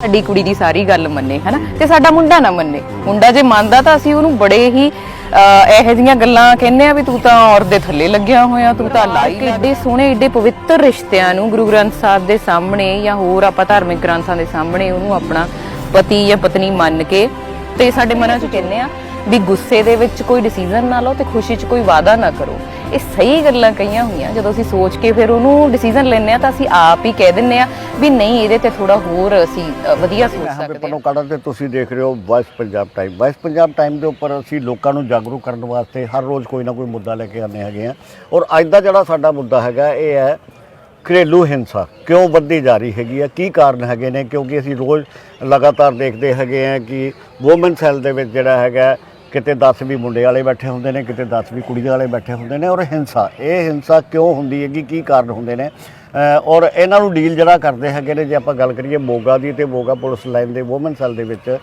ਸਾਡੀ ਕੁੜੀ ਦੀ ਸਾਰੀ ਗੱਲ ਮੰਨੇ ਹਨਾ? ਤੇ ਸਾਡਾ ਮੁੰਡਾ ਨਾ ਮੰਨੇ। ਮੁੰਡਾ ਜੇ ਮੰਨਦਾ ਤਾਂ ਅਸੀਂ ਉਹਨੂੰ ਬੜੇ ਹੀ ਇਹੋ ਜਿਹੀਆਂ ਗੱਲਾਂ ਕਹਿੰਦੇ ਆ ਵੀ ਤੂੰ ਤਾਂ ਔਰ ਦੇ ਥੱਲੇ ਲੱਗਿਆ ਹੋਇਆ ਤੂੰ ਤਾਂ ਲਾਈ ਏਡੇ ਸੋਹਣੇ ਏਡੇ ਪਵਿੱਤਰ ਰਿਸ਼ਤਿਆਂ ਨੂੰ ਗੁਰੂ ਗ੍ਰੰਥ ਸਾਹਿਬ ਦੇ ਸਾਹਮਣੇ ਜਾਂ ਹੋਰ ਆਪਾਂ ਧਾਰਮਿਕ ਗ੍ਰੰਥਾਂ ਦੇ ਸਾਹਮਣੇ ਉਹਨੂੰ ਆਪਣਾ ਪਤੀ ਜਾਂ ਪਤਨੀ ਮੰਨ ਕੇ ਤੇ ਸਾਡੇ ਮਨਾਂ 'ਚ ਕਹਿੰਦੇ ਆ ਵੀ ਗੁੱਸੇ ਦੇ ਵਿੱਚ ਕੋਈ ਡਿਸੀਜਨ ਨਾ ਲਓ ਤੇ ਖੁਸ਼ੀ 'ਚ ਕੋਈ ਵਾਅਦਾ ਨਾ ਕਰੋ। ਇਹ ਸਹੀ ਗੱਲਾਂ ਕਹੀਆਂ ਹੋਈਆਂ। ਜਦੋਂ ਅਸੀਂ ਸੋਚ ਕੇ ਫਿਰ ਉਹਨੂੰ ਡਿਸੀਜਨ ਲੈਂਦੇ ਆ ਤਾਂ ਅਸੀਂ ਆਪ ਹੀ ਕਹਿ ਦਿੰਨੇ ਆ ਵੀ ਨਹੀਂ ਇਹਦੇ ਤੇ ਥੋੜਾ ਹੋਰ ਅਸੀਂ ਵਧੀਆ ਸੋਚ ਮੈਂ ਹਾਂ ਸਕਦੇ ਪਨੋ ਕਾੜਾ ਤੇ ਤੁਸੀਂ ਦੇਖ ਰਹੇ ਹੋ voice Punjab time voice Punjab time ਦੇ ਉੱਪਰ ਅਸੀਂ ਲੋਕਾਂ ਨੂੰ ਜਾਗਰੂਕ ਕਰਨ ਵਾਸਤੇ ਹਰ ਰੋਜ਼ ਕੋਈ ਨਾ ਕੋਈ ਮੁੱਦਾ ਲੈ ਕੇ ਆਉਂਦੇ ਹੈਗੇ ਆ ਔਰ ਅੱਜ ਦਾ ਜਿਹੜਾ ਸਾਡਾ ਮੁੱਦਾ ਹੈਗਾ ਇਹ ਹੈ ਘਰੇਲੂ ਹਿੰਸਾ। ਕਿਉਂ ਵੱਧਦੀ ਜਾ ਰਹੀ ਹੈਗੀ ਆ ਕੀ ਕਾਰਨ ਹੈਗੇ ਨੇ? ਕਿਉਂਕਿ ਅਸੀਂ ਰੋਜ਼ ਲਗਾਤਾਰ ਦੇਖਦੇ ਹੈਗੇ ਆ ਕਿ ਔਮਨ ਸੈੱਲ ਦੇ ਵਿੱਚ ਜਿਹੜਾ ਹੈਗਾ ਕਿਤੇ 10 ਵੀ ਮੁੰਡੇ ਵਾਲੇ ਬੈਠੇ ਹੁੰਦੇ ਨੇ, ਕਿਤੇ 10 ਵੀ ਕੁੜੀ ਵਾਲੇ ਬੈਠੇ ਹੁੰਦੇ ਨੇ ਔਰ ਹਿੰਸਾ, ਇਹ ਹਿੰਸਾ ਕਿਉਂ ਹੁੰਦੀ ਹੈਗੀ, ਕੀ ਕਾਰਨ ਹੁੰਦੇ ਨੇ? ਔਰ ਇਹਨਾਂ ਨੂੰ ਡੀਲ ਜਿਹੜਾ ਕਰਦੇ ਹੈਗੇ ਨੇ, ਜੇ ਆਪਾਂ ਗੱਲ ਕਰੀਏ ਮੋਗਾ ਦੀ ਤੇ ਮੋਗਾ ਪੁਲਿਸ ਲਾਈਨ ਦੇ ਔਮਨ ਸੈੱਲ ਦੇ ਵਿੱਚ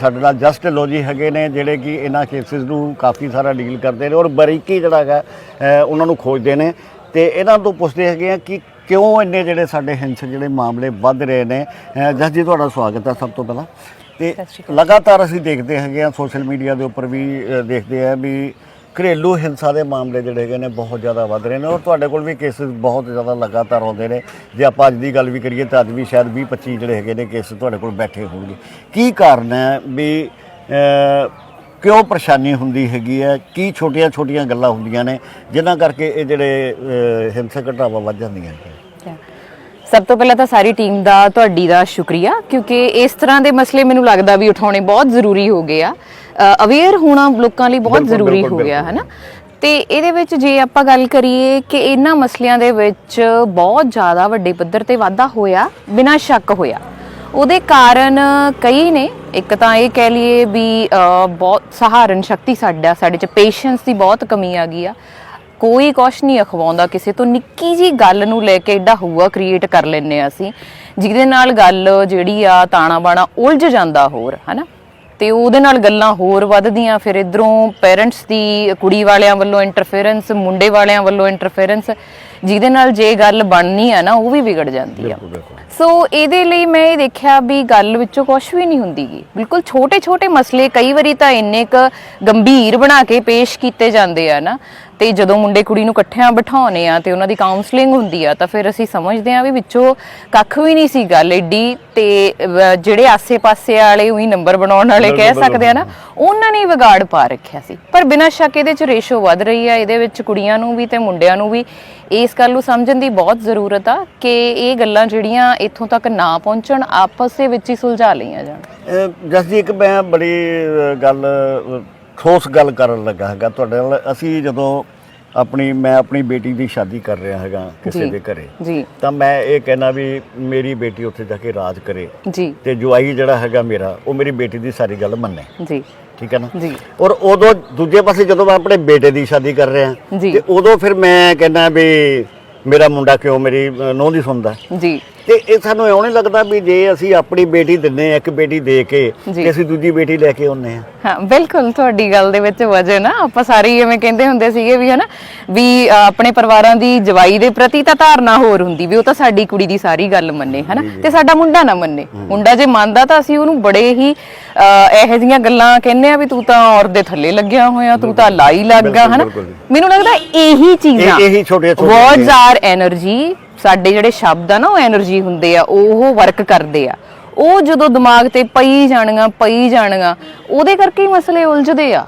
ਸਾਡੇ ਨਾਲ ਜਸਟ ਲੋਜੀ ਹੈਗੇ ਨੇ, ਜਿਹੜੇ ਕਿ ਇਹਨਾਂ ਕੇਸਿਸ ਨੂੰ ਕਾਫੀ ਸਾਰਾ ਡੀਲ ਕਰਦੇ ਨੇ ਔਰ ਬਰੀਕੀ ਜਿਹੜਾ ਹੈਗਾ ਉਹਨਾਂ ਨੂੰ ਖੋਜਦੇ ਨੇ। ਤੇ ਇਹਨਾਂ ਤੋਂ ਪੁੱਛਦੇ ਹੈਗੇ ਆ ਕਿ ਕਿਉਂ ਇੰਨੇ ਜਿਹੜੇ ਸਾਡੇ ਹਿੰਸਕ ਜਿਹੜੇ ਮਾਮਲੇ ਵੱਧ ਰਹੇ ਨੇ? ਜਸ ਜੀ, ਤੁਹਾਡਾ ਸਵਾਗਤ ਹੈ ਸਭ ਤੋਂ ਪਹਿਲਾਂ। ਤੇ ਲਗਾਤਾਰ ਅਸੀਂ ਦੇਖਦੇ ਹੈਗੇ ਆ ਸੋਸ਼ਲ ਮੀਡੀਆ ਦੇ ਉੱਪਰ ਵੀ ਅ, ਦੇਖਦੇ ਆ ਵੀ ਘਰੇਲੂ ਹਿੰਸਾ ਦੇ ਮਾਮਲੇ ਜਿਹੜੇ ਹੈਗੇ ਨੇ ਬਹੁਤ ਜ਼ਿਆਦਾ ਵੱਧ ਰਹੇ ਨੇ ਔਰ ਤੁਹਾਡੇ ਕੋਲ ਵੀ ਕੇਸਿਸ ਬਹੁਤ ਜ਼ਿਆਦਾ ਲਗਾਤਾਰ ਆਉਂਦੇ ਨੇ। ਜੇ ਆਪਾਂ ਅੱਜ ਦੀ ਗੱਲ ਵੀ ਕਰੀਏ ਤਾਂ ਅੱਜ ਵੀ ਸ਼ਾਇਦ 20 25 ਜਿਹੜੇ ਹੈਗੇ ਨੇ ਕੇਸ ਤੁਹਾਡੇ ਕੋਲ ਬੈਠੇ ਹੋਣਗੇ। ਕੀ ਕਾਰਨ ਹੈ ਵੀ ਅ, ਕਿਉਂ ਪਰੇਸ਼ਾਨੀ ਹੁੰਦੀ ਹੈਗੀ ਹੈ? ਕੀ ਛੋਟੀਆਂ ਛੋਟੀਆਂ ਗੱਲਾਂ ਹੁੰਦੀਆਂ ਨੇ ਜਿਨ੍ਹਾਂ ਕਰਕੇ ਇਹ ਜਿਹੜੇ ਅ, ਹਿੰਸਕ ਘਟਨਾਵਾਂ ਵੱਧ ਜਾਂਦੀਆਂ ਨੇ? ਸਭ ਤੋਂ ਪਹਿਲਾਂ ਤਾਂ ਸਾਰੀ ਟੀਮ ਦਾ ਤੁਹਾਡੀ ਦਾ ਸ਼ੁਕਰੀਆ ਕਿਉਂਕਿ ਇਸ ਤਰ੍ਹਾਂ ਦੇ ਮਸਲੇ ਮੈਨੂੰ ਲੱਗਦਾ ਵੀ ਉਠਾਉਣੇ ਬਹੁਤ ਜ਼ਰੂਰੀ ਹੋ ਗਏ ਆ। ਅਵੇਅਰ ਹੋਣਾ ਲੋਕਾਂ ਲਈ ਬਹੁਤ ਜ਼ਰੂਰੀ ਹੋ ਗਿਆ ਹੈ ਨਾ ਤੇ ਇਹਦੇ ਵਿੱਚ ਜੇ ਆਪਾਂ ਗੱਲ ਕਰੀਏ ਕਿ ਇਹਨਾਂ ਮਸਲਿਆਂ ਦੇ ਵਿੱਚ ਬਹੁਤ ਜ਼ਿਆਦਾ ਵੱਡੇ ਪੱਧਰ ਤੇ ਵਾਧਾ ਹੋਇਆ ਬਿਨਾਂ ਸ਼ੱਕ ਹੋਇਆ। ਉਹਦੇ ਕਾਰਨ ਕਈ ਨੇ ਇੱਕ ਤਾਂ ਇਹ ਕਹਿ ਲਈਏ ਵੀ ਬਹੁਤ ਸਹਾਰਨ ਸ਼ਕਤੀ ਸਾਡਾ ਸਾਡੇ ਚ ਪੇਸ਼ੈਂਸ ਦੀ ਬਹੁਤ ਕਮੀ ਆ ਗਈ ਆ। ਕੋਈ ਕੁਛ ਨਹੀਂ ਅਖਵਾਉਂਦਾ ਕਿਸੇ ਤੋਂ। ਨਿੱਕੀ ਜੀ ਗੱਲ ਨੂੰ ਲੈ ਕੇ ਐਡਾ ਹੂਆ ਕ੍ਰੀਏਟ ਕਰ ਲੈਨੇ ਆ ਅਸੀਂ, ਜਿਹਦੇ ਨਾਲ ਗੱਲ ਜਿਹੜੀ ਆ, ਤਾਣਾ ਬਾਣਾ ਉਲਝ ਜਾਂਦਾ ਹੋਰ, ਹਨਾ? ਤੇ ਉਹਦੇ ਨਾਲ ਗੱਲਾਂ ਹੋਰ ਵੱਧਦੀਆਂ, ਫਿਰ ਇਧਰੋਂ ਪੇਰੈਂਟਸ ਦੀ ਕੁੜੀ ਵਾਲਿਆਂ ਵੱਲੋਂ ਇੰਟਰਫੇਰੈਂਸ ਮੁੰਡੇ ਵਾਲਿਆਂ ਵੱਲੋਂ ਇੰਟਰਫੇਰੈਂਸ ਜਿਹਦੇ ਨਾਲ ਜੇ ਗੱਲ ਬਣਨੀ ਆ ਨਾ ਉਹ ਵੀ ਵਿਗੜ ਜਾਂਦੀ ਆ। ਸੋ ਇਹਦੇ ਲਈ ਮੈਂ ਇਹ ਦੇਖਿਆ ਵੀ ਗੱਲ ਵਿੱਚੋਂ ਕੁਝ ਵੀ ਨਹੀਂ ਹੁੰਦੀਗੀ ਬਿਲਕੁਲ ਛੋਟੇ ਛੋਟੇ ਮਸਲੇ ਕਈ ਵਾਰੀ ਤਾਂ ਇੰਨੇ ਕ ਗੰਭੀਰ ਬਣਾ ਕੇ ਪੇਸ਼ ਕੀਤੇ ਜਾਂਦੇ ਆ ਨਾ। ਤੇ ਜਦੋਂ ਮੁੰਡੇ ਕੁੜੀ ਨੂੰ ਇਕੱਠਿਆਂ ਬਿਠਾਉਨੇ ਆ ਤੇ ਉਹਨਾਂ ਦੀ ਕਾਉਂਸਲਿੰਗ ਹੁੰਦੀ ਆ ਤਾਂ ਫਿਰ ਅਸੀਂ ਸਮਝਦੇ ਆ ਵੀ ਵਿੱਚੋਂ ਕੱਖ ਵੀ ਨਹੀਂ ਸੀ ਗੱਲ ਏਡੀ। ਤੇ ਜਿਹੜੇ ਆਸੇ-ਪਾਸੇ ਵਾਲੇ ਉਹੀ ਨੰਬਰ ਬਣਾਉਣ ਵਾਲੇ ਕਹਿ ਸਕਦੇ ਆ ਨਾ ਉਹਨਾਂ ਨੇ ਵਿਗਾੜ ਪਾ ਰੱਖਿਆ ਸੀ। ਪਰ ਬਿਨਾਂ ਸ਼ੱਕ ਇਹਦੇ ਚ ਰੇਸ਼ੋ ਵੱਧ ਰਹੀ ਆ ਇਹਦੇ ਵਿੱਚ ਕੁੜੀਆਂ ਨੂੰ ਵੀ ਤੇ ਮੁੰਡਿਆਂ ਨੂੰ ਵੀ। ਇਸ ਗੱਲ ਨੂੰ ਸਮਝਣ ਦੀ ਬਹੁਤ ਜ਼ਰੂਰਤ ਆ ਕਿ ਇਹ ਗੱਲਾਂ ਜਿਹੜੀਆਂ ਇੱਥੋਂ ਤੱਕ ਨਾ ਪਹੁੰਚਣ ਆਪਸ ਦੇ ਵਿੱਚ ਹੀ ਸੁਲਝਾ ਲਈਆਂ ਜਾਣ। ਜਸ ਜੀ ਇੱਕ ਮੈਂ ਬੜੀ ਗੱਲ ਠੋਸ ਗੱਲ ਕਰਨ ਲੱਗਾ ਹੈਗਾ ਤੁਹਾਡੇ ਨਾਲ। ਅਸੀਂ ਜਦੋਂ ਆਪਣੀ ਮੈਂ ਆਪਣੀ ਬੇਟੀ ਦੀ ਸ਼ਾਦੀ ਕਰ ਰਿਹਾ ਹੈਗਾ ਕਿਸੇ। ਦੇ ਘਰੇ ਜੀ। ਤਾਂ ਮੈਂ ਇਹ ਕਹਿਣਾ ਵੀ ਮੇਰੀ ਬੇਟੀ ਉੱਥੇ ਜਾ ਕੇ ਰਾਜ ਕਰੇ ਜੀ। ਤੇ ਜਵਾਈ ਜਿਹੜਾ ਹੈਗਾ ਮੇਰਾ ਉਹ ਮੇਰੀ ਬੇਟੀ ਦੀ ਸਾਰੀ ਗੱਲ ਮੰਨੇ। ਜੀ। ਠੀਕ ਹੈ ਨਾ? ਜੀ। ਔਰ ਉਦੋਂ ਦੂਜੇ ਪਾਸੇ ਜਦੋਂ ਮੈਂ ਆਪਣੇ ਬੇਟੇ ਦੀ ਸ਼ਾਦੀ ਕਰ ਰਿਹਾ। ਤੇ ਉਦੋਂ ਫਿਰ ਮੈਂ ਕਹਿੰਦਾ ਵੀ ਮੇਰਾ ਮੁੰਡਾ ਕਿਉਂ ਮੇਰੀ ਨੋਹ ਦੀ ਸੁਣਦਾ? ਜੀ। ਤੇ ਇਹ ਸਾਨੂੰ ਇਉਂ ਨਹੀਂ ਲੱਗਦਾ ਵੀ ਜੇ ਅਸੀਂ ਆਪਣੀ ਬੇਟੀ ਦਿੰਨੇ ਆ ਇੱਕ ਬੇਟੀ ਦੇ ਕੇ ਤੇ ਅਸੀਂ ਦੂਜੀ ਬੇਟੀ ਲੈ ਕੇ ਆਉਨੇ ਆ ਹਾਂ ਬਿਲਕੁਲ ਤੁਹਾਡੀ ਗੱਲ ਦੇ ਵਿੱਚ ਵਜਨ ਆ ਆਪਾਂ ਸਾਰੇ ਐਵੇਂ ਕਹਿੰਦੇ ਹੁੰਦੇ ਸੀਗੇ ਵੀ ਹਨਾ ਵੀ ਆਪਣੇ ਪਰਿਵਾਰਾਂ ਦੀ ਜਵਾਈ ਦੇ ਪ੍ਰਤੀ ਤਾਂ ਧਾਰਨਾ ਹੋਰ ਹੁੰਦੀ ਵੀ ਉਹ ਤਾਂ ਸਾਡੀ ਕੁੜੀ ਦੀ ਸਾਰੀ ਗੱਲ ਮੰਨੇ ਹਨਾ ਤੇ ਸਾਡਾ ਮੁੰਡਾ ਨਾ ਮੰਨੇ। ਮੁੰਡਾ ਜੇ ਮੰਨਦਾ ਤਾਂ ਅਸੀਂ ਉਹਨੂੰ ਬੜੇ ਹੀ ਇਹੋ ਜਿਹੀਆਂ ਗੱਲਾਂ ਕਹਿੰਦੇ ਆ ਵੀ ਤੂੰ ਤਾਂ ਔਰ ਦੇ ਥੱਲੇ ਲੱਗਿਆ ਹੋਇਆ ਤੂੰ ਤਾਂ ਲਾਈ ਲੱਗਾ ਹਨਾ। ਮੈਨੂੰ ਲੱਗਦਾ ਇਹੀ ਚੀਜ਼ਾਂ ਇਹੀ ਛੋਟੇ ਛੋਟੇ ਵਰਡਸ ਆਰ એનર્ਜੀ ਸਾਡੇ ਜਿਹੜੇ ਸ਼ਬਦ ਆ ਨਾ ਉਹ એનર્ਜੀ ਹੁੰਦੇ ਆ ਉਹ ਵਰਕ ਕਰਦੇ ਆ। ਉਹ ਜਦੋਂ ਦਿਮਾਗ ਤੇ ਪਈ ਜਾਣੀਆਂ ਪਈ ਜਾਣੀਆਂ ਉਹਦੇ ਕਰਕੇ ਹੀ ਮਸਲੇ ਉਲਝਦੇ ਆ।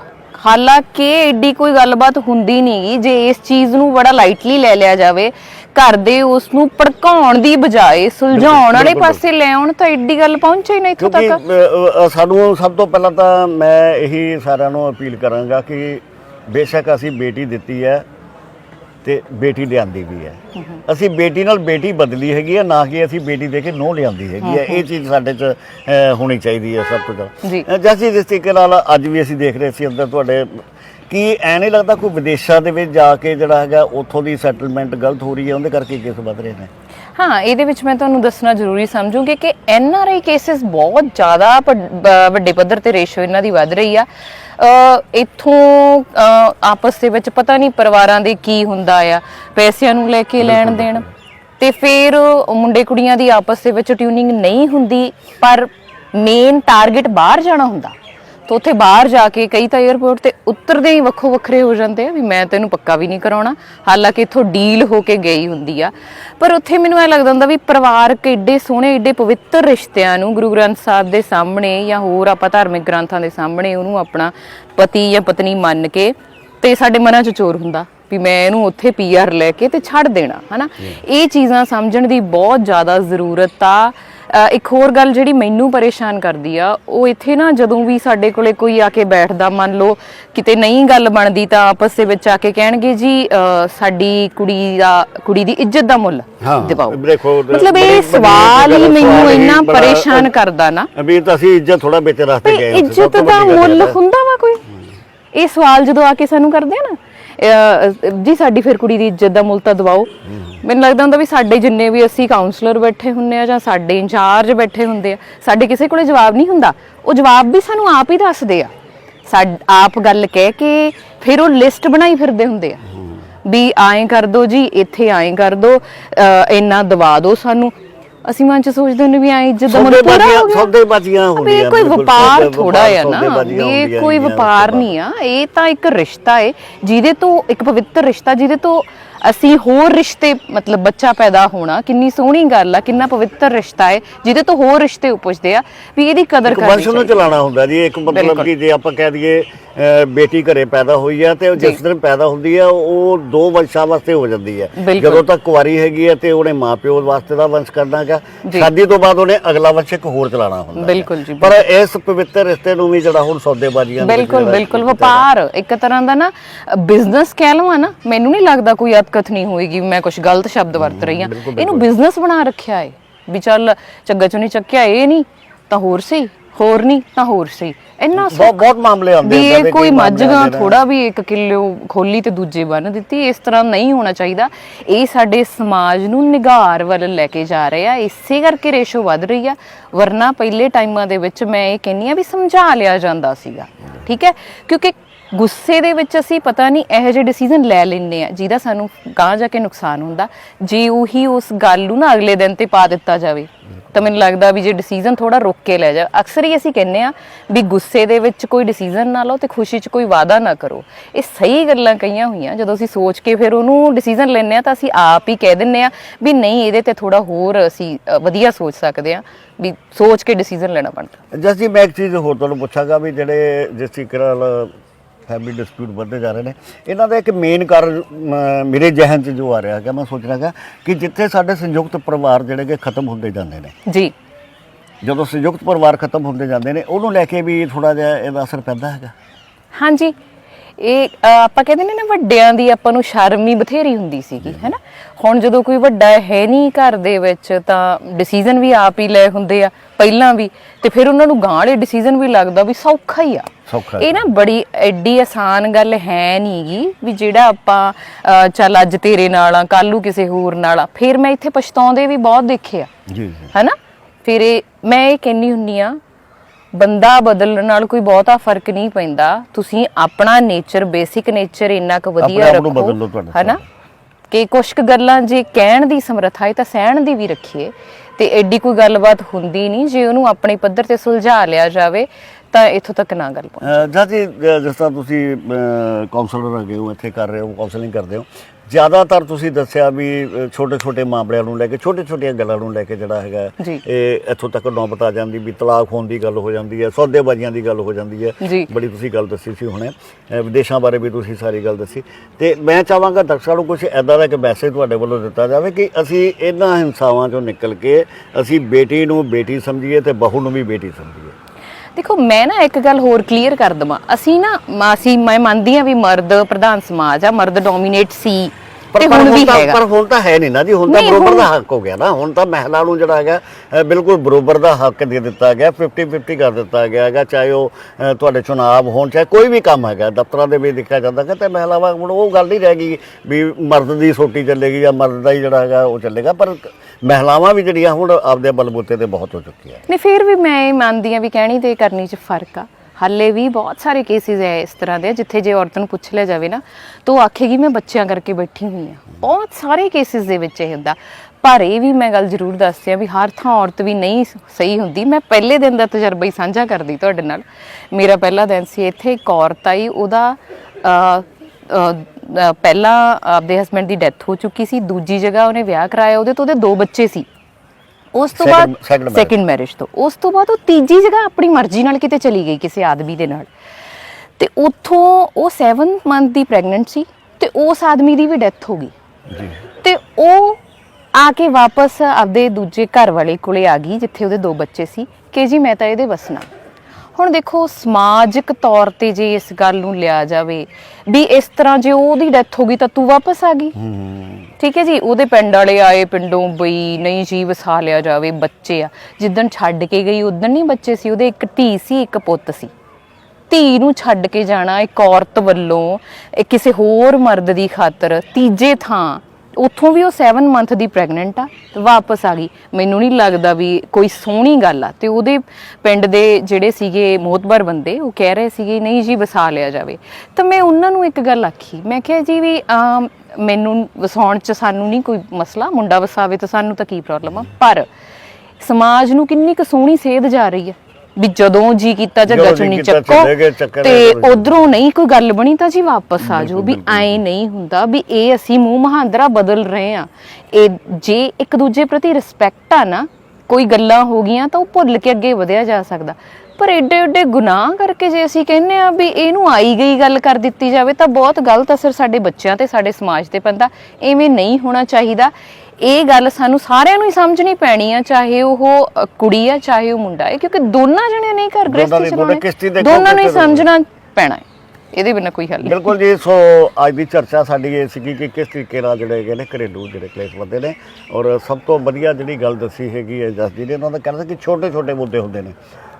ਹਾਲਾਂਕਿ ਐਡੀ ਕੋਈ ਗੱਲਬਾਤ ਹੁੰਦੀ ਨਹੀਂਗੀ ਜੇ ਇਸ ਚੀਜ਼ ਨੂੰ ਬੜਾ ਲਾਈਟਲੀ ਲੈ ਲਿਆ ਜਾਵੇ ਘਰ ਦੇ ਉਸ ਨੂੰ ਭੜਕਾਉਣ ਦੀ ਬਜਾਏ ਸੁਲਝਾਉਣ ਵਾਲੇ ਪਾਸੇ ਲੈ ਆਉਣ ਤਾਂ ਏਡੀ ਗੱਲ ਪਹੁੰਚੇ ਨਹੀਂ ਇੱਥੋਂ ਤੱਕ। ਸਾਨੂੰ ਸਭ ਤੋਂ ਪਹਿਲਾਂ ਤਾਂ ਮੈਂ ਇਹੀ ਸਾਰਿਆਂ ਨੂੰ ਅਪੀਲ ਕਰਾਂਗਾ ਕਿ ਬੇਸ਼ੱਕ ਅਸੀਂ ਬੇਟੀ ਦਿੱਤੀ ਹੈ ਤੇ ਬੇਟੀ ਲਿਆਂਦੀ ਵੀ ਹੈ। ਅਸੀਂ ਬੇਟੀ ਨਾਲ ਬੇਟੀ ਬਦਲੀ ਹੈਗੀ ਹੈ ਨਾ ਕਿ ਅਸੀਂ ਬੇਟੀ ਦੇ ਕੇ ਨੋਹ ਲਿਆਂਦੀ ਹੈਗੀ ਹੈ ਇਹ ਚੀਜ਼ ਸਾਡੇ 'ਚ ਅ, ਹੋਣੀ ਚਾਹੀਦੀ ਹੈ ਸਭ ਤੋਂ ਜ਼ਿਆਦਾ। ਜੈਸੇ ਜਿਸ ਤਰੀਕੇ ਨਾਲ ਅੱਜ ਵੀ ਅਸੀਂ ਦੇਖ ਰਹੇ ਸੀ ਅੰਦਰ ਤੁਹਾਡੇ ਕੀ ਐ ਨਹੀਂ ਲੱਗਦਾ ਕੋਈ ਵਿਦੇਸ਼ਾਂ ਦੇ ਵਿੱਚ ਜਾ ਕੇ ਜਿਹੜਾ ਹੈਗਾ ਉੱਥੋਂ ਦੀ ਸੈਟਲਮੈਂਟ ਗਲਤ ਹੋ ਰਹੀ ਹੈ ਉਹਦੇ ਕਰਕੇ ਕੇਸ ਵੱਧ ਰਹੇ ਨੇ? ਹਾਂ ਇਹਦੇ ਵਿੱਚ ਮੈਂ ਤੁਹਾਨੂੰ ਦੱਸਣਾ ਜ਼ਰੂਰੀ ਸਮਝੂਗੀ ਕਿ ਐਨ ਆਰ ਆਈ ਕੇਸਿਸ ਬਹੁਤ ਜ਼ਿਆਦਾ ਵੱਡੇ ਪੱਧਰ ਤੇ ਰੇਸ਼ੋ ਇਹਨਾਂ ਦੀ ਵੱਧ ਰਹੀ ਆ। ਅ, ਇੱਥੋਂ ਆਪਸ ਦੇ ਵਿੱਚ ਪਤਾ ਨਹੀਂ ਪਰਿਵਾਰਾਂ ਦੇ ਕੀ ਹੁੰਦਾ ਆ ਪੈਸਿਆਂ ਨੂੰ ਲੈ ਕੇ ਲੈਣ ਦੇਣ ਤੇ ਫਿਰ ਮੁੰਡੇ ਕੁੜੀਆਂ ਦੀ ਆਪਸ ਦੇ ਵਿੱਚ ਟਿਊਨਿੰਗ ਨਹੀਂ ਹੁੰਦੀ ਪਰ ਮੇਨ ਟਾਰਗੇਟ ਬਾਹਰ ਜਾਣਾ ਹੁੰਦਾ। ਤਾਂ ਉੱਥੇ ਬਾਹਰ ਜਾ ਕੇ ਕਈ ਤਾਂ 에어ਪੋਰਟ ਤੇ ਉਤਰਦੇ ਹੀ ਵੱਖੋ ਵੱਖਰੇ ਹੋ ਜਾਂਦੇ ਆ ਵੀ ਮੈਂ ਤੈਨੂੰ ਪੱਕਾ ਵੀ ਨਹੀਂ ਕਰਾਉਣਾ। ਹਾਲਾਂਕਿ ਇਥੋਂ ਡੀਲ ਹੋ ਕੇ ਗਈ ਹੁੰਦੀ ਆ। ਪਰ ਉੱਥੇ ਮੈਨੂੰ ਇਹ ਲੱਗਦਾ ਹੁੰਦਾ ਵੀ ਪਰਿਵਾਰਕ ਏਡੇ ਸੋਹਣੇ ਏਡੇ ਪਵਿੱਤਰ ਰਿਸ਼ਤਿਆਂ ਨੂੰ ਗੁਰੂ ਗ੍ਰੰਥ ਸਾਹਿਬ ਦੇ ਸਾਹਮਣੇ ਜਾਂ ਹੋਰ ਆਪਾਂ ਧਾਰਮਿਕ ਗ੍ਰੰਥਾਂ ਦੇ ਸਾਹਮਣੇ ਉਹਨੂੰ ਆਪਣਾ ਪਤੀ ਜਾਂ ਪਤਨੀ ਮੰਨ ਕੇ ਤੇ ਸਾਡੇ ਮਨਾਂ 'ਚ ਚੋਰ ਹੁੰਦਾ ਵੀ ਮੈਂ ਇਹਨੂੰ ਉੱਥੇ ਪੀਆਰ ਲੈ ਕੇ ਤੇ ਛੱਡ ਦੇਣਾ ਹਨਾ? ਇਹ ਚੀਜ਼ਾਂ ਸਮਝਣ ਦੀ ਬਹੁਤ ਜ਼ਿਆਦਾ ਜ਼ਰੂਰਤ ਆ। ਇੱਕ ਹੋਰ ਗੱਲ ਜਿਹੜੀ ਮੈਨੂੰ ਪਰੇਸ਼ਾਨ ਕਰਦੀ ਆ ਉਹ ਇੱਥੇ ਨਾ ਜਦੋਂ ਵੀ ਸਾਡੇ ਕੋਲੇ ਕੋਈ ਆ ਕੇ ਬੈਠਦਾ ਮੰਨ ਲਓ ਕਿਤੇ ਨਹੀਂ ਗੱਲ ਬਣਦੀ ਤਾਂ ਆਪਸ ਦੇ ਵਿੱਚ ਆ ਕੇ ਕਹਿਣਗੇ ਜੀ ਸਾਡੀ ਕੁੜੀ ਦਾ ਕੁੜੀ ਦੀ ਇੱਜ਼ਤ ਦਾ ਮੁੱਲ ਦਿਵਾਓ। ਮਤਲਬ ਇਹ ਸਵਾਲ ਹੀ ਮੈਨੂੰ ਇੰਨਾ ਪਰੇਸ਼ਾਨ ਕਰਦਾ ਨਾ। ਅਭੀ ਤਾਂ ਅਸੀਂ ਇੱਜ਼ਤ ਥੋੜਾ ਵਿੱਚ ਰਸਤੇ ਤੇ ਗਏ ਇੱਜ਼ਤ ਦਾ ਮੁੱਲ। ਹੁੰਦਾ ਵਾ ਕੋਈ? ਇਹ ਸਵਾਲ ਜਦੋਂ ਆ ਕੇ ਸਾਨੂੰ ਕਰਦੇ ਆ ਨਾ ਜੀ ਸਾਡੀ ਫਿਰ ਕੁੜੀ ਦੀ ਇੱਜ਼ਤ ਦਾ ਮੁੱਲ ਤਾਂ ਦਵਾਓ। ਮੈਨੂੰ ਲੱਗਦਾ ਹੁੰਦਾ ਵੀ ਸਾਡੇ ਜਿੰਨੇ ਵੀ ਅਸੀਂ ਕਾਉਂਸਲਰ ਬੈਠੇ ਹੁੰਨੇ ਆ ਜਾਂ ਸਾਡੇ ਇੰਚਾਰਜ ਬੈਠੇ ਹੁੰਦੇ ਆ, ਸਾਡੇ ਕਿਸੇ ਕੋਲੇ ਜਵਾਬ ਨਹੀਂ ਹੁੰਦਾ। ਉਹ ਜਵਾਬ ਵੀ ਸਾਨੂੰ ਆਪ ਹੀ ਦੱਸਦੇ ਆ। ਸਾਡ, ਆਪ ਗੱਲ ਕਹਿ ਕੇ ਫਿਰ ਉਹ ਲਿਸਟ ਬਣਾਈ ਫਿਰਦੇ ਹੁੰਦੇ ਆ। ਵੀ ਆਏ ਕਰ ਦੋ ਜੀ, ਇੱਥੇ ਆਏ ਕਰ ਦੋ ਇੰਨਾ ਦਵਾ ਦੋ ਸਾਨੂੰ। ਅਸੀਂ ਮਨ ਚ ਸੋਚਦੇ ਹੁੰਦੇ ਵੀ ਐਂ ਇੱਜ਼ਤ ਦਾ ਮੁੱਲ ਪੂਰਾ ਹੋ ਗਿਆ। ਸੌਦੇਬਾਜ਼ੀਆਂ ਹੁੰਦੀਆਂ ਇਹ ਕੋਈ ਵਪਾਰ ਥੋੜਾ ਹੈ ਨਾ ਇਹ ਕੋਈ ਵਪਾਰ ਨਹੀਂ ਆ। ਇਹ ਤਾਂ ਇੱਕ ਰਿਸ਼ਤਾ ਹੈ ਜਿਹਦੇ ਤੋਂ ਇੱਕ ਪਵਿੱਤਰ ਰਿਸ਼ਤਾ ਜਿਹਦੇ ਤੋਂ ਅਸੀਂ ਹੋਰ ਰਿਸ਼ਤੇ ਮਤਲਬ ਬੱਚਾ ਪੈਦਾ ਹੋਣਾ ਕਿੰਨੀ ਸੋਹਣੀ ਗੱਲ ਆ ਕਿੰਨਾ ਪਵਿੱਤਰ ਰਿਸ਼ਤਾ ਹੈ ਜਿਹਦੇ ਤੋਂ ਹੋਰ ਰਿਸ਼ਤੇ ਉਪਜਦੇ ਆ ਵੀ ਇਹਦੀ ਕਦਰ ਕਰਨੀ ਵੰਸ਼ ਨੂੰ ਚਾਹੀਦੀ ਚਲਾਉਣਾ ਹੁੰਦਾ ਜੀ ਇੱਕ ਮਤਲਬ। ਕਿ ਜੇ ਆਪਾਂ ਕਹਿ ਦਈਏ ਬੇਟੀ ਘਰੇ ਪੈਦਾ ਹੋਈ ਆ ਤੇ ਉਹ ਜਿਸ ਦਿਨ ਪੈਦਾ ਹੁੰਦੀ ਆ ਉਹ ਦੋ ਵੰਸ਼ਾਂ ਵਾਸਤੇ ਹੋ ਜਾਂਦੀ ਹੈ। ਜਦੋਂ ਤੱਕ ਕੁਆਰੀ ਹੈਗੀ ਹੈ ਤੇ ਉਹਨੇ ਮਾਪਿਓ ਵਾਸਤੇ ਦਾ ਵੰਸ਼ ਕਰਨਾ ਹੈਗਾ। ਸ਼ਾਦੀ ਤੋਂ ਬਾਅਦ ਉਹਨੇ ਅਗਲਾ ਵੰਸ਼ ਇੱਕ ਹੋਰ ਚਲਾਉਣਾ ਹੁੰਦਾ ਹੈ। ਬਿਲਕੁਲ ਜੀ ਪਰ ਇਸ ਪਵਿੱਤਰ ਰਿਸ਼ਤੇ ਨੂੰ ਵੀ ਜਿਹੜਾ ਹੁਣ ਸੌਦੇਬਾਜ਼ੀਆਂ ਬਿਲਕੁਲ ਬਿਲਕੁਲ। ਵਪਾਰ ਇੱਕ ਤਰ੍ਹਾਂ ਦਾ ਨਾ ਬਿਜ਼ਨਸ ਕਹਿ ਲਵਾਂ ਨਾ ਮੈਨੂੰ ਨਹੀਂ ਲੱਗਦਾ ਕੋਈ ਅਤਕਥ ਨਹੀਂ ਹੋਏਗੀ ਮੈਂ ਕੁਝ ਗਲਤ ਸ਼ਬਦ ਵਰਤ ਰਹੀ ਹਾਂ। ਇਹਨੂੰ ਬਿਜ਼ਨਸ ਬਣਾ ਰੱਖਿਆ ਏ। ਵੀ ਚੱਲ ਚੱਗਾ ਚੁਣੀ ਚੱਕਿਆ ਇਹ ਨਹੀਂ ਤਾਂ ਹੋਰ ਸਹੀ। ਹੋਰ ਨਹੀਂ ਤਾਂ ਹੋਰ ਸਹੀ। ਇੰਨਾ ਬਹੁਤ ਬਹੁਤ ਮਾਮਲੇ ਆਉਂਦੇ ਵੀ ਇਹ ਕੋਈ ਮੱਝਾਂ। ਥੋੜਾ ਵੀ ਇੱਕ ਕਿਲੋ ਖੋਲੀ ਤੇ ਦੂਜੇ ਬੰਨ ਦਿੱਤੀ ਇਸ ਤਰ੍ਹਾਂ ਨਹੀਂ ਹੋਣਾ ਚਾਹੀਦਾ। ਇਹ ਸਾਡੇ ਸਮਾਜ ਨੂੰ ਨਿਗਾਰ ਵੱਲ ਲੈ ਕੇ ਜਾ ਰਹੇ ਆ ਇਸੇ ਕਰਕੇ ਰੇਸ਼ੋ ਵੱਧ ਰਹੀ ਆ। ਵਰਨਾ ਪਹਿਲੇ ਟਾਈਮਾਂ ਦੇ ਵਿੱਚ ਮੈਂ ਇਹ ਕਹਿੰਨੀ ਆ ਵੀ ਸਮਝਾ ਲਿਆ ਜਾਂਦਾ ਸੀਗਾ ਠੀਕ ਹੈ? ਕਿਉਂਕਿ ਗੁੱਸੇ ਦੇ ਵਿੱਚ ਅਸੀਂ ਪਤਾ ਨਹੀਂ ਇਹੋ ਜਿਹੇ ਡਿਸੀਜਨ ਲੈ ਲੈਂਦੇ ਆ ਜਿਹਦਾ ਸਾਨੂੰ ਗਾਂ ਜਾ ਕੇ ਨੁਕਸਾਨ ਹੁੰਦਾ। ਜੇ ਉਹੀ ਉਸ ਗੱਲ ਨੂੰ ਨਾ ਅਗਲੇ ਦਿਨ ਤੇ ਪਾ ਦਿੱਤਾ ਜਾਵੇ, ਤਾਂ ਮੈਨੂੰ ਲੱਗਦਾ ਵੀ ਜੇ ਡਿਸੀਜਨ ਥੋੜਾ ਰੁੱਕ ਕੇ ਲੈ ਜਾ ਅਕਸਰ ਹੀ ਅਸੀਂ ਕਹਿੰਨੇ ਆ ਵੀ ਗੁੱਸੇ ਦੇ ਵਿੱਚ ਕੋਈ ਡਿਸੀਜਨ ਨਾ ਲਓ ਤੇ ਖੁਸ਼ੀ 'ਚ ਕੋਈ ਵਾਅਦਾ ਨਾ ਕਰੋ। ਇਹ ਸਹੀ ਗੱਲਾਂ ਕਹੀਆਂ ਹੋਈਆਂ, ਜਦੋਂ ਅਸੀਂ ਸੋਚ ਕੇ ਫਿਰ ਉਹਨੂੰ ਡਿਸੀਜਨ ਲੈਂਦੇ ਆ ਤਾਂ ਅਸੀਂ ਆਪ ਹੀ ਕਹਿ ਦਿੰਨੇ ਆ ਵੀ ਨਹੀਂ, ਇਹਦੇ ਤੇ ਥੋੜਾ ਹੋਰ ਅਸੀਂ ਵਧੀਆ ਸੋਚ ਸਕਦੇ ਆ ਵੀ ਸੋਚ ਕੇ ਡਿਸੀਜਨ ਲੈਣਾ ਬਣਦਾ। ਜਸ ਜੀ ਮੈਂ ਇੱਕ ਚੀਜ਼ ਹੋਰ ਤੁਹਾਨੂੰ ਪੁੱਛਾਂਗਾ ਵੀ ਜਿਹੜੇ ਜਿਸ ਤਰੀਕੇ ਨਾਲ ਫੈਮਿਲੀ ਡਿਸਪਿਊਟ ਵੱਧਦੇ ਜਾ ਰਹੇ ਨੇ। ਇਹਨਾਂ ਦਾ ਇੱਕ ਮੇਨ ਕਾਰਨ ਮੇਰੇ ਜ਼ਿਹਨ 'ਚ ਜੋ ਆ ਰਿਹਾ ਹੈਗਾ ਮੈਂ ਸੋਚ ਰਿਹਾਗਾ ਕਿ ਜਿੱਥੇ ਸਾਡੇ ਸੰਯੁਕਤ ਪਰਿਵਾਰ ਜਿਹੜੇ ਕਿ ਖਤਮ ਹੁੰਦੇ ਜਾਂਦੇ ਨੇ। ਜੀ। ਜਦੋਂ ਸੰਯੁਕਤ ਪਰਿਵਾਰ ਖਤਮ ਹੁੰਦੇ ਜਾਂਦੇ ਨੇ ਉਹਨੂੰ ਲੈ ਕੇ ਵੀ ਥੋੜਾ ਜਿਹਾ ਇਹਦਾ ਅਸਰ ਪੈਂਦਾ ਹੈਗਾ। ਹਾਂਜੀ। ਇਹ ਆਪਾਂ ਕਹਿੰਦੇ ਨੇ ਨਾ ਵੱਡਿਆਂ ਦੀ ਆਪਾਂ ਨੂੰ ਸ਼ਰਮ ਹੀ ਬਥੇਰੀ ਹੁੰਦੀ ਸੀਗੀ ਹੈਨਾ? ਹੁਣ ਜਦੋਂ ਕੋਈ ਵੱਡਾ ਹੈ ਨਹੀਂ ਘਰ ਦੇ ਵਿੱਚ ਤਾਂ ਡਿਸੀਜਨ ਵੀ ਆਪ ਹੀ ਲੈ ਹੁੰਦੇ ਆ ਪਹਿਲਾਂ ਵੀ। ਤੇ ਫਿਰ ਉਹਨਾਂ ਨੂੰ ਗਾਂ ਵਾਲੇ ਡਿਸੀਜਨ ਵੀ ਲੱਗਦਾ ਵੀ ਸੌਖਾ ਹੀ ਆ। ਸੌਖਾ ਇਹ ਨਾ ਬੜੀ ਐਡੀ ਆਸਾਨ ਗੱਲ ਹੈ ਨਹੀਂਗੀ ਵੀ ਜਿਹੜਾ ਆਪਾਂ ਚੱਲ ਅੱਜ ਤੇਰੇ ਨਾਲ ਆ ਕੱਲ ਨੂੰ ਕਿਸੇ ਹੋਰ ਨਾਲ ਆ। ਫਿਰ ਮੈਂ ਇੱਥੇ ਪਛਤਾਉਂਦੇ ਵੀ ਬਹੁਤ ਦੇਖੇ ਆ ਜੀ ਜੀ। ਹੈਨਾ? ਫਿਰ ਇਹ ਮੈਂ ਇਹ ਕਹਿੰਨੀ ਹੁੰਨੀ ਆ ਬੰਦਾ ਬਦਲਣ ਨਾਲ ਕੋਈ ਬਹੁਤਾ ਫ਼ਰਕ ਨਹੀਂ ਪੈਂਦਾ। ਤੁਸੀਂ ਆਪਣਾ ਨੇਚਰ ਬੇਸਿਕ ਨੇਚਰ ਇੰਨਾ ਕੁ ਵਧੀਆ ਆਪਣੇ ਆਪ ਨੂੰ ਰੱਖੋ ਬਦਲ ਤੁਹਾਡੇ ਹੈਨਾ? ਕਿ ਕੁਝ ਕੁ ਗੱਲਾਂ ਜੇ ਕਹਿਣ ਦੀ ਸਮਰੱਥਾ ਹੈ ਤਾਂ ਸਹਿਣ ਦੀ ਵੀ ਰੱਖੀਏ। ਤੇ ਐਡੀ ਕੋਈ ਗੱਲਬਾਤ ਹੁੰਦੀ ਨਹੀਂ ਜੇ ਉਹਨੂੰ ਆਪਣੇ ਪੱਧਰ ਤੇ ਸੁਲਝਾ ਲਿਆ ਜਾਵੇ ਤਾਂ ਇੱਥੋਂ ਤੱਕ ਨਾ ਗੱਲ ਪਹੁੰਚੇ। ਜਸ ਜੀ ਅ, ਜਿਸ ਤਰ੍ਹਾਂ ਤੁਸੀਂ ਕਾਉਂਸਲਰ ਹੈਗੇ ਹੋ ਇੱਥੇ ਕਰ ਰਹੇ ਹੋ ਕਾਉਂਸਲਿੰਗ ਕਰਦੇ ਹੋ। ਜ਼ਿਆਦਾਤਰ ਤੁਸੀਂ ਦੱਸਿਆ ਵੀ ਛੋਟੇ ਛੋਟੇ ਮਾਮਲਿਆਂ ਨੂੰ ਲੈ ਕੇ ਛੋਟੇ ਛੋਟੀਆਂ ਗੱਲਾਂ ਨੂੰ ਲੈ ਕੇ ਜਿਹੜਾ ਹੈਗਾ। ਇਹ ਇੱਥੋਂ ਤੱਕ ਨੌਬਤ ਆ ਜਾਂਦੀ ਵੀ ਤਲਾਕ ਹੋਣ ਦੀ ਗੱਲ ਹੋ ਜਾਂਦੀ ਹੈ ਸੌਦੇਬਾਜ਼ੀਆਂ ਦੀ ਗੱਲ ਹੋ ਜਾਂਦੀ ਹੈ। ਬੜੀ ਤੁਸੀਂ ਗੱਲ ਦੱਸੀ ਸੀ ਹੁਣੇ ਵਿਦੇਸ਼ਾਂ ਬਾਰੇ ਵੀ ਤੁਸੀਂ ਸਾਰੀ ਗੱਲ ਦੱਸੀ। ਤੇ ਮੈਂ ਚਾਹਾਂਗਾ ਦਰਸ਼ਕਾਂ ਨੂੰ ਕੁਝ ਐਦਾਂ ਦਾ ਇੱਕ ਮੈਸੇਜ ਤੁਹਾਡੇ ਵੱਲੋਂ ਦਿੱਤਾ ਜਾਵੇ ਕਿ ਅਸੀਂ ਇਹਨਾਂ ਹਿੰਸਾਵਾਂ ਚੋਂ ਨਿਕਲ ਕੇ ਅਸੀਂ ਬੇਟੀ ਨੂੰ ਬੇਟੀ ਸਮਝੀਏ ਤੇ ਬਹੂ ਨੂੰ ਵੀ ਬੇਟੀ ਸਮਝੀਏ। ਦੇਖੋ, ਮੈਂ ਨਾ ਇੱਕ ਗੱਲ ਹੋਰ ਕਲੀਅਰ ਕਰ ਦਵਾਂ। ਅਸੀਂ ਨਾ, ਅਸੀਂ, ਮੈਂ ਮੰਨਦੀ ਆ ਵੀ ਮਰਦ ਪ੍ਰਧਾਨ ਸਮਾਜ ਆ, ਮਰਦ ਡੋਮੀਨੇਟ ਸੀ। ਤੇ ਹੁਣ ਵੀ ਤਾਂ- ਹੈਗਾ। ਪਰ ਹੁਣ ਤਾਂ ਹੈ ਨਹੀਂ ਨਾ ਜੀ ਹੁਣ ਤਾਂ ਨਹੀਂ, ਬਰੋਬਰ ਹੁਣ- ਦਾ ਹੱਕ ਹੋ ਗਿਆ ਨਾ। ਹੁਣ ਤਾਂ ਮਹਿਲਾ ਨੂੰ ਜਿਹੜਾ ਹੈਗਾ ਅ, ਬਿਲਕੁਲ ਬਰੋਬਰ ਦਾ ਹੱਕ ਦੇ ਦਿੱਤਾ ਗਿਆ 50 50 ਕਰ ਦਿੱਤਾ ਗਿਆ ਹੈਗਾ ਚਾਹੇ ਉਹ ਅ, ਤੁਹਾਡੇ ਚੁਣਾਵ ਹੋਣ ਚਾਹੇ ਕੋਈ ਵੀ ਕੰਮ ਹੈਗਾ ਦਫ਼ਤਰਾਂ ਦੇ ਵਿੱਚ ਦੇਖਿਆ ਜਾਂਦਾ ਕਿ ਤੇ ਮਹਿਲਾਵਾਂ ਹੁਣ ਉਹ ਗੱਲ ਨਹੀਂ ਰਹਿ ਗਈ ਵੀ ਮਰਦ ਦੀ ਸੋਟੀ ਚੱਲੇਗੀ ਜਾਂ ਮਰਦ ਦਾ ਹੀ ਜਿਹੜਾ ਹੈਗਾ ਉਹ ਚੱਲੇਗਾ ਪਰ ਮਹਿਲਾਵਾਂ ਵੀ ਜਿਹੜੀਆਂ ਹੁਣ ਆਪਦੇ ਬਲਬੂਤੇ ਤੇ ਬਹੁਤ ਹੋ ਚੁੱਕੀਆਂ। ਨਹੀਂ ਫਿਰ ਵੀ ਮੈਂ ਇਹ ਮੰਨਦੀ ਆ ਵੀ ਕਹਿਣੀ ਤੇ ਕਰਨੀ 'ਚ ਫ਼ਰਕ ਆ। ਹਾਲੇ ਵੀ ਬਹੁਤ ਸਾਰੇ ਕੇਸਿਸ ਹੈ ਇਸ ਤਰ੍ਹਾਂ ਦੇ ਜਿੱਥੇ ਜੇ ਔਰਤ ਨੂੰ ਪੁੱਛ ਲਿਆ ਜਾਵੇ ਨਾ, ਤਾਂ ਉਹ ਆਖੇਗੀ, ਮੈਂ ਬੱਚਿਆਂ ਕਰਕੇ ਬੈਠੀ ਹੋਈ ਆ। ਬਹੁਤ ਸਾਰੇ ਕੇਸਿਸ ਦੇ ਵਿੱਚ ਇਹ ਹੁੰਦਾ। ਪਰ ਇਹ ਵੀ ਮੈਂ ਗੱਲ ਜ਼ਰੂਰ ਦੱਸਦੀ ਆ ਵੀ ਹਰ ਥਾਂ ਔਰਤ ਵੀ ਨਹੀਂ ਸਹੀ ਹੁੰਦੀ। ਮੈਂ ਪਹਿਲੇ ਦਿਨ ਦਾ ਤਜਰਬਾ ਹੀ ਸਾਂਝਾ ਕਰਦੀ ਤੁਹਾਡੇ ਨਾਲ। ਮੇਰਾ ਪਹਿਲਾ ਦਿਨ ਸੀ ਇੱਥੇ, ਇੱਕ ਔਰਤ ਆਈ, ਉਹਦਾ ਪਹਿਲਾਂ ਆਪਦੇ ਹਸਬੰਡ ਦੀ ਡੈਥ ਹੋ ਚੁੱਕੀ ਸੀ। ਦੂਜੀ ਜਗ੍ਹਾ ਉਹਨੇ ਵਿਆਹ ਕਰਾਇਆ, ਉਹਦੇ ਤੋਂ ਉਹਦੇ ਦੋ ਬੱਚੇ ਸੀ। ਉਸ ਤੋਂ Second- ਬਾਅਦ second marriage। ਸੈਕਿੰਡ ਮੈਰਿਜ ਤੋਂ। ਉਸ ਤੋਂ ਬਾਅਦ ਉਹ ਤੀਜੀ ਜਗ੍ਹਾ ਆਪਣੀ ਮਰਜ਼ੀ ਨਾਲ ਕਿਤੇ ਚਲੀ ਗਈ ਕਿਸੇ ਆਦਮੀ ਦੇ ਨਾਲ। ਤੇ ਉੱਥੋਂ ਉਹ 7 ਮੰਥ ਦੀ ਪ੍ਰੈਗਨੈਂਟ ਸੀ ਤੇ ਉਸ ਆਦਮੀ ਦੀ ਵੀ ਡੈਥ ਹੋ ਗਈ। ਜੀ। ਤੇ ਉਹ ਆ ਕੇ ਵਾਪਸ ਆਪਦੇ ਦੂਜੇ ਘਰ ਵਾਲੇ ਕੋਲੇ ਆ ਗਈ ਜਿੱਥੇ ਉਹਦੇ ਦੋ ਬੱਚੇ ਸੀ ਕਿ ਜੀ ਮੈਂ ਤਾਂ ਇਹਦੇ ਵਸਣਾ। ਹੁਣ ਦੇਖੋ ਸਮਾਜਿਕ ਤੌਰ ਤੇ ਜੇ ਇਸ ਗੱਲ ਨੂੰ ਲਿਆ ਜਾਵੇ ਵੀ ਇਸ ਤਰ੍ਹਾਂ ਜੇ ਉਹਦੀ ਡੈਥ ਹੋ ਗਈ ਤਾਂ ਤੂੰ ਵਾਪਸ ਆ ਗਈ। ਹੂੰ ਠੀਕ ਹੈ ਜੀ ਉਹਦੇ ਪਿੰਡ ਵਾਲੇ ਆਏ ਪਿੰਡੋਂ ਬਈ ਨਹੀਂ ਜੀ ਵਸਾ ਲਿਆ ਜਾਵੇ ਬੱਚੇ ਆ। ਜਿੱਦਣ ਛੱਡ ਕੇ ਗਈ ਉਦੋਂ ਨਹੀਂ ਬੱਚੇ ਸੀ ਉਹਦੇ ਇੱਕ ਧੀ ਸੀ ਇੱਕ ਪੁੱਤ ਸੀ। ਧੀ ਨੂੰ ਛੱਡ ਕੇ ਜਾਣਾ ਇੱਕ ਔਰਤ ਵੱਲੋਂ ਕਿਸੇ ਹੋਰ ਮਰਦ ਦੀ ਖਾਤਰ ਤੀਜੇ ਥਾਂ ਉੱਥੋਂ ਵੀ ਉਹ 7 ਮੰਥ ਦੀ ਪ੍ਰੈਗਨੈਂਟ ਆ ਤੇ ਵਾਪਸ ਆ ਗਈ। ਮੈਨੂੰ ਨਹੀਂ ਲੱਗਦਾ ਵੀ ਕੋਈ ਸੋਹਣੀ ਗੱਲ ਆ ਤੇ ਉਹਦੇ ਪਿੰਡ ਦੇ ਜਿਹੜੇ ਸੀਗੇ ਮੋਤਬਰ ਬੰਦੇ, ਉਹ ਕਹਿ ਰਹੇ ਸੀਗੇ, ਨਹੀਂ ਜੀ, ਵਸਾ ਲਿਆ ਜਾਵੇ। ਤਾਂ ਮੈਂ ਉਹਨਾਂ ਨੂੰ ਇੱਕ ਗੱਲ ਆਖੀ। ਮੈਂ ਕਿਹਾ ਜੀ ਵੀ ਮੈਨੂੰ ਵਸਾਉਣ ਚ ਸਾਨੂੰ ਨਹੀਂ ਕੋਈ ਮਸਲਾ, ਮੁੰਡਾ ਵਸਾਵੇ ਤਾਂ ਸਾਨੂੰ ਤਾਂ ਕੀ ਪ੍ਰੋਬਲਮ ਆ? ਪਰ ਸਮਾਜ ਨੂੰ ਕਿੰਨੀ ਕੁ ਸੋਹਣੀ ਸੇਧ ਜਾ ਰਹੀ ਹੈ ਵੀ ਜਦੋਂ ਜੀ ਕੀਤਾ ਜਦੋਂ ਜੱਗਾ ਜੀ ਚੁੰਨੀ ਕੀਤਾ ਚੱਕੋ ਚਲੇ ਗਏ, ਚੱਕਰ ਤੇ ਲੈ ਲਓ ਜੀ। ਉਧਰੋਂ ਨਹੀਂ ਕੋਈ ਗੱਲ ਬਣੀ ਤਾਂ ਜੀ ਵਾਪਸ ਆ ਜਾਓ ਵੀ ਐ ਨਹੀਂ ਹੁੰਦਾ ਵੀ ਇਹ ਅਸੀਂ ਮੂੰਹ ਮਹਾਂਦਰਾ ਬਦਲ ਰਹੇ ਆ ਇਹ ਜੇ ਇੱਕ ਦੂਜੇ ਪ੍ਰਤੀ ਰਿਸਪੈਕਟ ਆ ਨਾ ਕੋਈ ਗੱਲਾਂ ਹੋ ਗਈਆਂ ਤਾਂ ਉਹ ਭੁੱਲ ਕੇ ਅੱਗੇ ਵਧਿਆ ਜਾ ਸਕਦਾ। ਪਰ ਏਡੇ ਏਡੇ ਗੁਨਾਹ ਕਰਕੇ ਜੇ ਅਸੀਂ ਕਹਿੰਨੇ ਆ ਵੀ ਇਹਨੂੰ ਆਈ ਗਈ ਗੱਲ ਕਰ ਦਿੱਤੀ ਜਾਵੇ ਤਾਂ ਬਹੁਤ ਗਲਤ ਅਸਰ ਸਾਡੇ ਬੱਚਿਆਂ ਤੇ ਸਾਡੇ ਸਮਾਜ ਤੇ ਪੈਂਦਾ। ਐਵੇਂ ਨਹੀਂ ਹੋਣਾ ਚਾਹੀਦਾ। ਇਹ ਗੱਲ ਸਾਨੂੰ ਸਾਰਿਆਂ ਨੂੰ ਹੀ ਸਮਝਣੀ ਪੈਣੀ ਆ ਚਾਹੇ ਉਹ ਕੁੜੀ ਆ ਚਾਹੇ ਉਹ ਮੁੰਡਾ ਹੈ ਕਿਉਂਕਿ ਦੋਨਾਂ ਜਣਿਆਂ ਨੇ ਘਰ ਗ੍ਰਸਤੀ ਚਲਾਉਣੀ। ਦੋਨਾਂ ਨੂੰ ਹੀ। ਸਮਝਣਾ ਪੈਣਾ ਹੈ। ਇਹਦੇ ਬਿਨਾਂ ਕੋਈ ਹੱਲ ਨਹੀਂ। ਬਿਲਕੁਲ ਜੀ ਸੋ ਅੱਜ ਦੀ ਚਰਚਾ ਸਾਡੀ ਇਹ ਸੀਗੀ ਕਿ ਕਿਸ ਤਰੀਕੇ ਨਾਲ ਜਿਹੜੇ ਹੈਗੇ ਨੇ ਘਰੇਲੂ ਜਿਹੜੇ ਕਲੇਸ਼ ਬੰਦੇ ਨੇ। ਔਰ ਸਭ ਤੋਂ ਵਧੀਆ ਜਿਹੜੀ ਗੱਲ ਦੱਸੀ ਹੈਗੀ ਹੈ ਜਸਜੀ ਨੇ ਉਹਨਾਂ ਦਾ ਕਹਿਣਾ ਸੀ ਕਿ ਛੋਟੇ ਛੋਟੇ ਮੁੱਦੇ ਹੁੰਦੇ ਨੇ।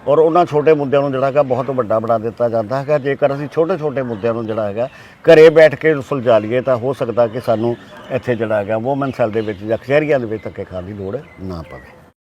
ਔਰ ਉਹਨਾਂ ਛੋਟੇ ਮੁੱਦਿਆਂ ਨੂੰ ਜਿਹੜਾ ਹੈਗਾ ਬਹੁਤ ਵੱਡਾ ਬਣਾ ਦਿੱਤਾ ਜਾਂਦਾ ਹੈਗਾ। ਜੇਕਰ ਅਸੀਂ ਛੋਟੇ ਛੋਟੇ ਮੁੱਦਿਆਂ ਨੂੰ ਜਿਹੜਾ ਹੈਗਾ ਘਰੇ ਬੈਠ ਕੇ ਸੁਲਝਾ ਲਈਏ ਤਾਂ ਹੋ ਸਕਦਾ ਕਿ ਸਾਨੂੰ ਇੱਥੇ ਜਿਹੜਾ ਹੈਗਾ ਵੂਮਨ ਸੈਲ ਦੇ ਵਿੱਚ ਜਾਂ ਕਚਹਿਰੀਆਂ ਦੇ ਵਿੱਚ ਧੱਕੇ ਖਾਣ ਦੀ ਲੋੜ ਨਾ ਪਵੇ।